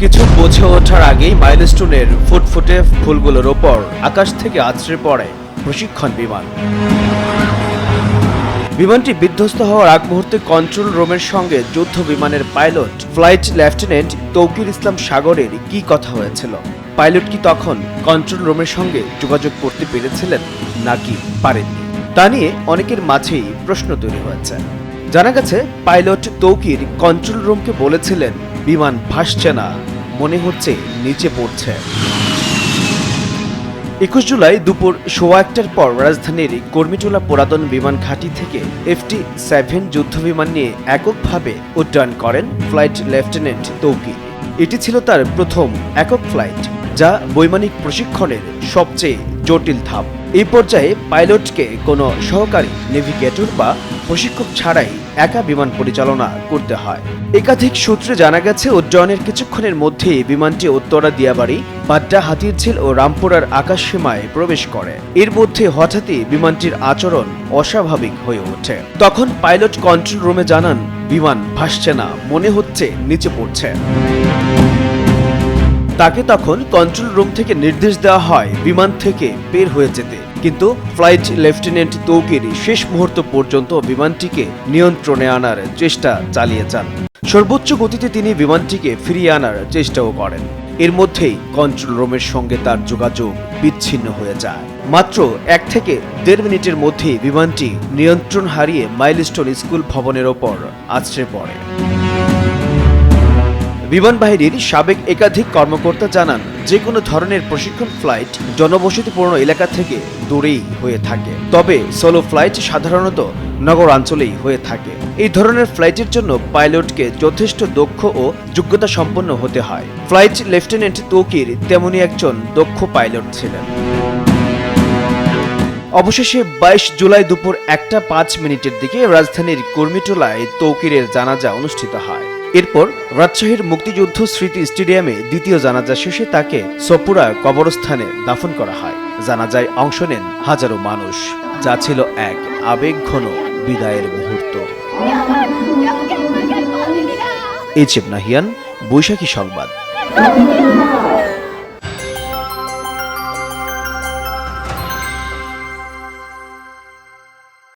কিছু বোঝে ওঠার আগেই মাইলস্টোনের ফুটফুটে ফুলগুলোর ওপর আকাশ থেকে আছড়ে পড়ে প্রশিক্ষণ বিমান। বিমানটি বিধ্বস্ত হওয়ার আগ মুহূর্তে কন্ট্রোল রুমের সঙ্গে যুদ্ধ বিমানের pilot flight lieutenant Tauqir Islam সাগরের কি কথা হয়েছিল? পাইলট কি তখন কন্ট্রোল রুমের সঙ্গে যোগাযোগ করতে পেরেছিলেন নাকি পারেননি? তা নিয়ে অনেকের মাঝেই প্রশ্ন তৈরি হয়েছে। জানা গেছে পাইলট তৌকির কন্ট্রোল রুমকে বলেছিলেন, বিমান ভাসছে না। মনে হচ্ছে নিচে পড়ছে। একুশ জুলাই দুপুর সোয়া একটার পর রাজধানীর কর্মীটোলা পুরাতন বিমান ঘাঁটি থেকে এফটি সেভেন যুদ্ধ বিমান নিয়ে এককভাবে উড্ডয়ন করেন ফ্লাইট লেফটেন্যান্ট তৌকি এটি ছিল তার প্রথম একক ফ্লাইট, যা বৈমানিক প্রশিক্ষণের সবচেয়ে জটিল ধাপ। এই পর্যায়ে পাইলটকে কোনো সহকারী নেভিগেটর বা প্রশিক্ষক ছাড়াই একা বিমান পরিচালনা করতে হয়। একাধিক সূত্রে জানা গেছে, উড্ডয়নের কিছুক্ষণের মধ্যেই বিমানটি উত্তরা দিয়াবাড়ি, বাড্ডা, হাতিরঝিল ও রামপুরার আকাশসীমায় প্রবেশ করে। এর মধ্যে হঠাৎই বিমানটির আচরণ অস্বাভাবিক হয়ে ওঠে। তখন পাইলট কন্ট্রোল রুমে জানান, বিমান ভাসছে না, মনে হচ্ছে নিচে পড়ছে। তাকে তখন কন্ট্রোল রুম থেকে নির্দেশ দেওয়া হয়, বিমান থেকে বের হয়ে যেতে। কিন্তু ফ্লাইট লেফটেন্যান্ট তৌকির শেষ মুহূর্ত পর্যন্ত বিমানটিকে নিয়ন্ত্রণে আনার চেষ্টা চালিয়ে যান। সর্বোচ্চ গতিতে তিনি বিমানটিকে ফিরিয়ে আনার চেষ্টাও করেন। এর মধ্যেই কন্ট্রোল রুমের সঙ্গে তার যোগাযোগ বিচ্ছিন্ন হয়ে যায়। মাত্র এক থেকে দেড় মিনিটের মধ্যেই বিমানটি নিয়ন্ত্রণ হারিয়ে মাইলস্টোন স্কুল ভবনের ওপর আছড়ে পড়ে। বিমান বাহিনীর সাবেক একাধিক কর্মকর্তা জানান যে কোনো ধরনের প্রশিক্ষণ ফ্লাইট জনবসতিপূর্ণ এলাকা থেকে দূরেই হয়ে থাকে। তবে সোলো ফ্লাইট সাধারণত নগরাঞ্চলেই হয়ে থাকে। এই ধরনের ফ্লাইটের জন্য পাইলটকে যথেষ্ট দক্ষ ও যোগ্যতা সম্পন্ন হতে হয়। ফ্লাইট লেফটেন্যান্ট তৌকির তেমনি একজন দক্ষ পাইলট ছিলেন। অবশেষে বাইশ জুলাই দুপুর একটা পাঁচ মিনিটের দিকে রাজধানীর কর্মীটোলায় তৌকিরের জানাজা অনুষ্ঠিত হয়। এরপর রাজশাহীর মুক্তিযুদ্ধ স্মৃতি স্টেডিয়ামে দ্বিতীয় জানাজা শেষে তাকে সপুরা কবরস্থানে দাফন করা হয়। জানাজায় অংশ নেন হাজারো মানুষ। যা ছিল এক আবেগ ঘন বিদায়ের মুহূর্ত। এইচ এফ নাহিয়ান, বৈশাখী সংবাদ।